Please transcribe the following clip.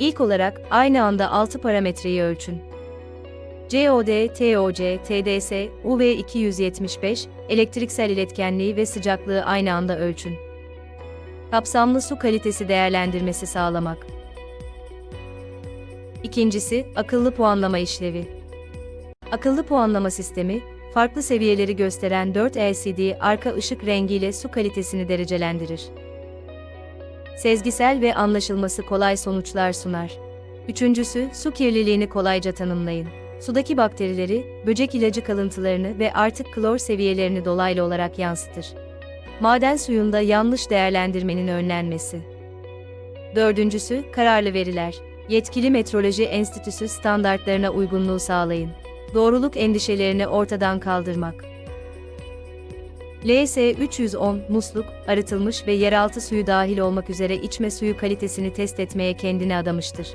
İlk olarak aynı anda 6 parametreyi ölçün. COD, TOC, TDS, UV275, elektriksel iletkenliği ve sıcaklığı aynı anda ölçün. Kapsamlı su kalitesi değerlendirmesi sağlamak. İkincisi, akıllı puanlama işlevi. Akıllı puanlama sistemi, farklı seviyeleri gösteren 4 LCD arka ışık rengiyle su kalitesini derecelendirir. Sezgisel ve anlaşılması kolay sonuçlar sunar. Üçüncüsü, su kirliliğini kolayca tanımlayın. Sudaki bakterileri, böcek ilacı kalıntılarını ve artık klor seviyelerini dolaylı olarak yansıtır. Maden suyunda yanlış değerlendirmenin önlenmesi. Dördüncüsü, kararlı veriler. Yetkili Metroloji Enstitüsü standartlarına uygunluğu sağlayın. Doğruluk endişelerini ortadan kaldırmak. LS 310 musluk, arıtılmış ve yeraltı suyu dahil olmak üzere içme suyu kalitesini test etmeye kendini adamıştır.